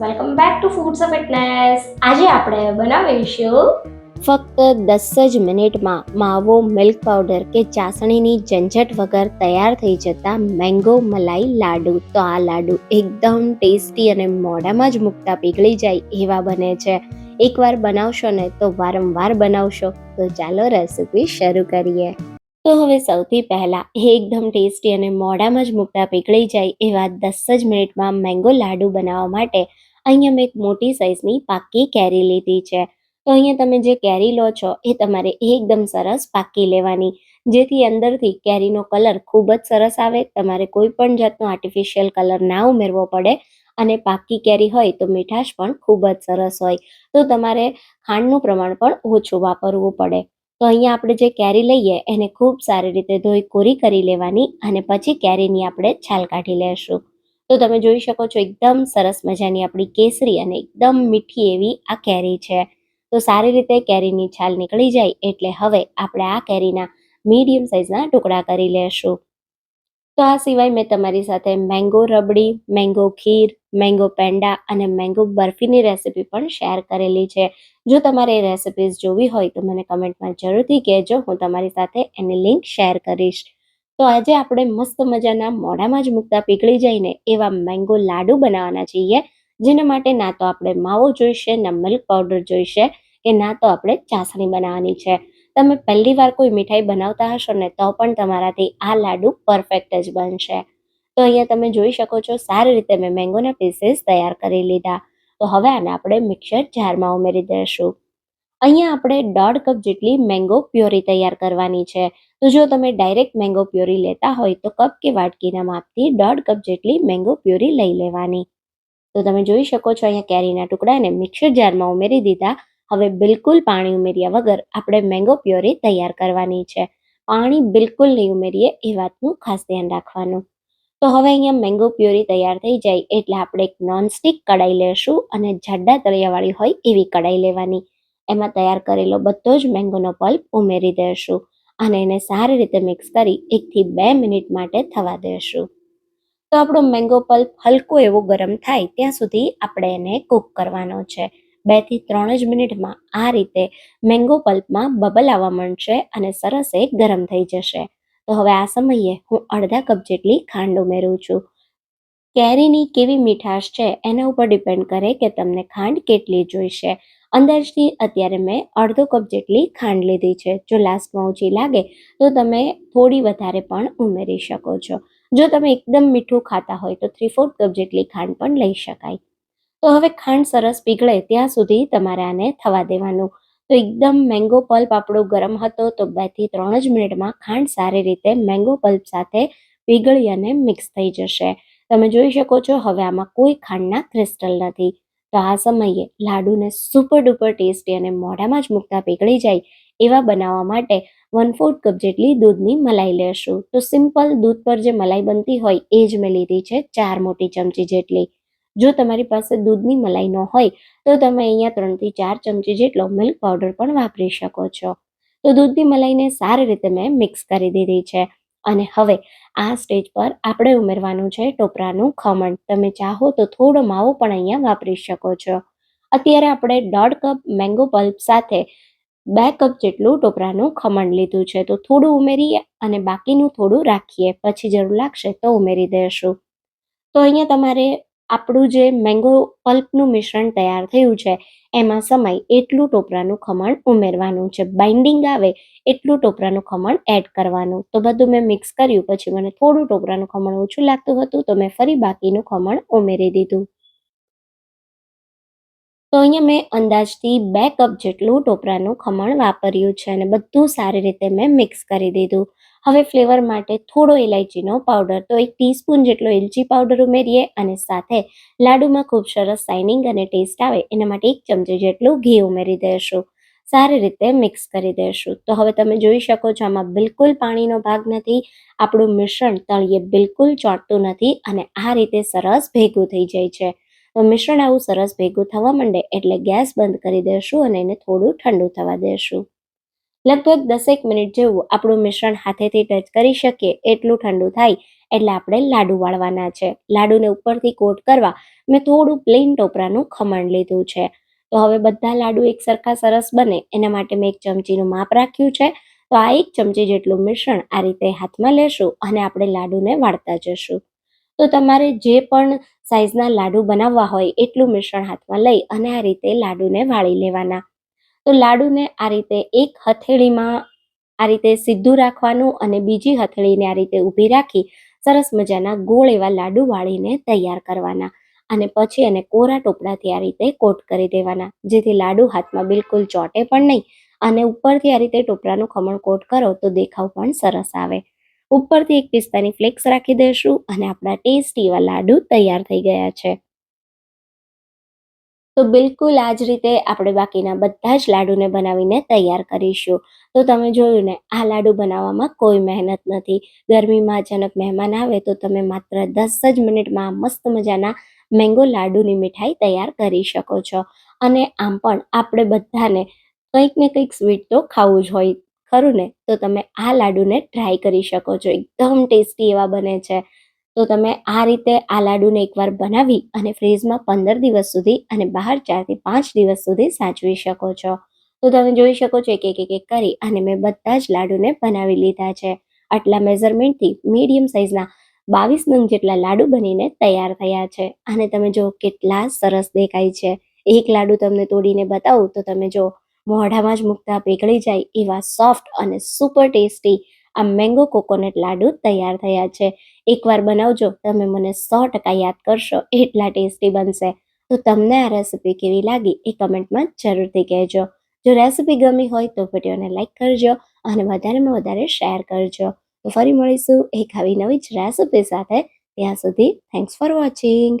Welcome back to foods of fitness આજે આપણે બનાવીશું ફક્ત દસ જ મિનિટમાં માવો મિલ્ક પાવડર કે ચાસણીની ઝંઝટ વગર તૈયાર થઈ જતા મેંગો મલાઈ, લાડુ. તો આ લાડુ એકદમ ટેસ્ટી અને મોઢામાં જ મૂકતા પીગળી જાય એવા બને છે. એકવાર બનાવશો ને તો વારંવાર બનાવશો. તો ચાલો રેસીપી શરૂ કરીએ. તો હવે સૌથી પહેલા એકદમ ટેસ્ટી અને મોઢામાં જ મૂકતા પીગળી જાય એવા દસ જ મિનિટમાં મેંગો લાડુ બનાવવા માટે અહીંયા મેં એક મોટી સાઇઝની પાકી કેરી લીધી છે. તો અહીંયા તમે જે કેરી લો છો એ તમારે એકદમ સરસ પાકી લેવાની. જેથી અંદરથી કેરીનો કલર ખૂબ જ સરસ આવે, તમારે કોઈ પણ જાતનો આર્ટિફિશિયલ કલર ના ઉમેરવો પડે અને પાકી કેરી હોય તો મીઠાશ પણ ખૂબ જ સરસ હોય. તો તમારે ખાંડનું પ્રમાણ પણ ઓછું વાપરવું પડે. તો અહીંયા આપણે જે કેરી લઈએ એને ખૂબ સારી રીતે ધોઈ કોરી કરી લેવાની અને પછી કેરીની આપણે છાલ કાઢી લેશું. તો તમે જોઈ શકો છો એકદમ સરસ મજાની આપણી કેસરી અને એકદમ મીઠી એવી આ કેરી છે. તો સારી રીતે કેરીની છાલ નીકળી જાય એટલે હવે આપણે આ કેરીના મીડિયમ સાઇઝના ટુકડા કરી લેશું. તો આ સિવાય મેં તમારી સાથે mango rabri mango kheer mango peda અને મેંગો બરફીની રેસીપી પણ શેર કરેલી છે. જો તમારે એ રેસિપીઝ જોવી હોય તો મને કમેન્ટમાં જરૂરથી કહેજો, હું તમારી સાથે એની લિંક શેર કરીશ. તો આજે આપણે મસ્ત મજાના મોઢામાં જ મૂકતા પીગળી જઈને એવા મેંગો લાડુ બનાવવાના છીએ. જેના માટે ના તો આપણે માવો જોઈશે, ના મિલ્ક પાવડર જોઈશે કે ના તો આપણે ચાસણી બનાવવાની છે. તમે પહેલી વાર કોઈ મીઠાઈ બનાવતા હશો ને, તો પણ તમારાથી આ લાડુ પરફેક્ટ જ બનશે. તો અહીંયા તમે જોઈ શકો છો, સારી રીતે મેં મેંગોના પીસીસ તૈયાર કરી લીધા. તો હવે આને આપણે મિક્સર જારમાં ઉમેરી દઈશું. અહીંયા આપણે દોઢ કપ જેટલી મેંગો પ્યોરી તૈયાર કરવાની છે. તો જો તમે ડાયરેક્ટ મેંગો પ્યોરી લેતા હોય, તો કપ કે વાટકીના માપથી દોઢ કપ જેટલી મેંગો પ્યોરી લઈ લેવાની. તો તમે જોઈ શકો છો, અહીંયા કેરીના ટુકડાને મિક્સર જારમાં ઉમેરી દીધા. હવે બિલકુલ પાણી ઉમેર્યા વગર આપણે મેંગો પ્યોરી તૈયાર કરવાની છે. પાણી બિલકુલ નહીં ઉમેરીએ એ વાતનું ખાસ ધ્યાન રાખવાનું. તો હવે અહીંયા મેંગો પ્યોરી તૈયાર થઈ જાય એટલે આપણે એક નોનસ્ટિક કડાઈ લેશું અને જાડા તળિયાવાળી હોય એવી કડાઈ લેવાની. એમાં તૈયાર કરેલો બધો જ મેંગોનો પલ્પ ઉમેરી દઈશું અને એને સારી રીતે મિક્સ કરી એકથી બે મિનિટ માટે થવા દેશું. તો આપણો મેંગો પલ્પ હલકો એવો ગરમ થાય ત્યાં સુધી આપણે એને કૂક કરવાનો છે. બેથી ત્રણ જ મિનિટમાં આ રીતે મેંગો પલ્પમાં બબલ આવવા માંડશે અને સરસ એ ગરમ થઈ જશે. તો હવે આ સમયે હું અડધા કપ જેટલી ખાંડ ઉમેરું છું. કેરીની કેવી મીઠાશ છે એના ઉપર ડિપેન્ડ કરે કે તમને ખાંડ કેટલી જોઈશે. અંદાજથી અત્યારે મેં અડધો કપ જેટલી ખાંડ લીધી છે. જો લાસ્ટમાં ઓછી લાગે તો તમે થોડી વધારે પણ ઉમેરી શકો છો. જો તમે એકદમ મીઠું ખાતા હોય તો થ્રી ફોર્થ કપ જેટલી ખાંડ પણ લઈ શકાય. તો હવે ખાંડ સરસ પીગળે ત્યાં સુધી તમારે આને થવા દેવાનું. તો એકદમ મેંગો પલ્પ આપણો ગરમ હતો તો બેથી ત્રણ જ મિનિટમાં ખાંડ સારી રીતે મેંગો પલ્પ સાથે પીગળી અને મિક્સ થઈ જશે. તમે જોઈ શકો છો હવે આમાં કોઈ ખાંડના ક્રિસ્ટલ નથી. તો આ સમયે લાડુને સુપર ડુપર ટેસ્ટી અને મોઢામાં જ મૂકતા પીગળી જાય એવા બનાવવા માટે વન ફોર્થ કપ જેટલી દૂધની મલાઈ લેશું. તો સિમ્પલ દૂધ પર જે મલાઈ બનતી હોય એ જ મેં લીધી છે ચાર મોટી ચમચી જેટલી. જો તમારી પાસે દૂધની મલાઈ ન હોય, તો તમે અહીંયા ત્રણથી ચાર ચમચી જેટલો મિલ્ક પાવડર પણ વાપરી શકો છો. તો દૂધની મલાઈને સારી રીતે મેં મિક્સ કરી દીધી છે. અને હવે આ સ્ટેજ પર આપણે ઉમેરવાનું છે ટોપરાનું ખમણ. તમે ચાહો તો થોડો માવો પણ અહીંયા વાપરી શકો છો. અત્યારે આપણે દોઢ કપ મેંગો પલ્પ સાથે બે કપ જેટલું ટોપરાનું ખમણ લીધું છે. તો થોડું ઉમેરીએ અને બાકીનું થોડું રાખીએ. પછી જરૂર લાગશે તો ઉમેરી દઈશું તો અહીંયા તમારે આપણું જે મેંગો પલ્પનું મિશ્રણ તૈયાર થયું છે, એમાં સમય એટલું ટોપરાનું ખમણ ઉમેરવાનું છે. બાઇન્ડિંગ આવે એટલું ટોપરાનું ખમણ એડ કરવાનું. તો બધું મેં મિક્સ કર્યું, પછી મને થોડું ટોપરાનું ખમણ ઓછું લાગતું હતું, તો મેં ફરી બાકીનું ખમણ ઉમેરી દીધું. તો અહીંયા મેં અંદાજથી બે કપ જેટલું ટોપરાનું ખમણ વાપર્યું છે અને બધું સારી રીતે મેં મિક્સ કરી દીધું. હવે ફ્લેવર માટે થોડો ઇલાયચીનો પાવડર, તો એક ટીસ્પૂન જેટલો એલચી પાવડર ઉમેરીએ અને સાથે લાડુમાં ખૂબ સરસ શાઇનિંગ અને ટેસ્ટ આવે, એના માટે એક ચમચી જેટલું ઘી ઉમેરી દઈશું સારી રીતે મિક્સ કરી દઈશું તો હવે તમે જોઈ શકો છો, આમાં બિલકુલ પાણીનો ભાગ નથી, આપણું મિશ્રણ તળિયે બિલકુલ ચોંટતું નથી અને આ રીતે સરસ ભેગું થઈ જાય છે. તો મિશ્રણ આવું સરસ ભેગું થવા માંડે એટલે ગેસ બંધ કરી દઈશું અને એને થોડું ઠંડુ થવા દઈશું લગભગ દસેક મિનિટ જેવું આપણું મિશ્રણ હાથેથી ટચ કરી શકીએ એટલું ઠંડુ થાય એટલે આપણે લાડુ વાળવાના છે. લાડુને ઉપરથી કોટ કરવા મેં થોડું પ્લેન ટોપરાનું ખમણ લીધું છે. તો હવે બધા લાડુ એક સરખા સરસ બને એના માટે મેં એક ચમચીનું માપ રાખ્યું છે. તો આ એક ચમચી જેટલું મિશ્રણ આ રીતે હાથમાં લેશું અને આપણે લાડુને વાળતા જશું. તો તમારે જે પણ સાઈઝના લાડુ બનાવવા હોય એટલું મિશ્રણ હાથમાં લઈ અને આ રીતે લાડુને વાળી લેવાના. તો લાડુને આ રીતે એક હથેળીમાં આ રીતે સીધું રાખવાનું અને બીજી હથેળીને આ રીતે ઊભી રાખી સરસ મજાના ગોળ એવા લાડુ વાળીને તૈયાર કરવાના અને પછી એને કોરા ટોપડાથી આ રીતે કોટ કરી દેવાના, જેથી લાડુ હાથમાં બિલકુલ ચોટે પણ નહીં અને ઉપરથી આ રીતે ટોપરાનું ખમણ કોટ કરો તો દેખાવ પણ સરસ આવે. ઉપરથી એક પિસ્તાની ફ્લેક્સ રાખી દઈશું અને આપણા ટેસ્ટી એવા લાડુ તૈયાર થઈ ગયા છે. તો બિલકુલ આ જ રીતે આપણે બાકીના બધા જ લાડુને બનાવીને તૈયાર કરીશું. તો તમે જોયું ને, આ લાડુ બનાવવામાં કોઈ મહેનત નથી. ગરમીમાં અચાનક મહેમાન આવે તો તમે માત્ર દસ જ મિનિટમાં મસ્ત મજાના મેંગો લાડુની મીઠાઈ તૈયાર કરી શકો છો. અને આમ પણ આપણે બધાને કંઈક ને કંઈક સ્વીટ તો ખાવું જ હોય ખરું ને? તો તમે આ લાડુને ટ્રાય કરી શકો છો. એકદમ ટેસ્ટી એવા બને છે. તો તમે આ રીતે આ લાડુને એકવાર બનાવી અને ફ્રીજમાં પંદર દિવસ સુધી અને બહાર ચારથી પાંચ દિવસ સુધી સાચવી શકો છો. તો તમે જોઈ શકો છો એક એક એક કરી અને મેં બધા જ લાડુને બનાવી લીધા છે. આટલા મેઝરમેન્ટથી મીડિયમ સાઇઝના બાવીસ નંગ જેટલા લાડુ બનીને તૈયાર થયા છે. અને તમે જો કેટલા સરસ દેખાય છે. એક લાડુ તમને તોડીને બતાવું તો તમે જો મોઢામાં જ મૂકતા પીગળી જાય એવા સોફ્ટ અને સુપર ટેસ્ટી આ મેંગો કોકોનટ લાડુ તૈયાર થયા છે. એકવાર બનાવજો, તમે મને સો ટકા યાદ કરશો, એટલા ટેસ્ટી બનશે. તો તમને આ રેસીપી કેવી લાગી એ કમેન્ટમાં જરૂરથી કહેજો. જો રેસીપી ગમી હોય તો વિડીયોને લાઇક કરજો અને વધારેમાં વધારે શેર કરજો. તો ફરી મળીશું એક આવી નવી જ રેસિપી સાથે. ત્યાં સુધી થેન્ક્સ ફોર વોચિંગ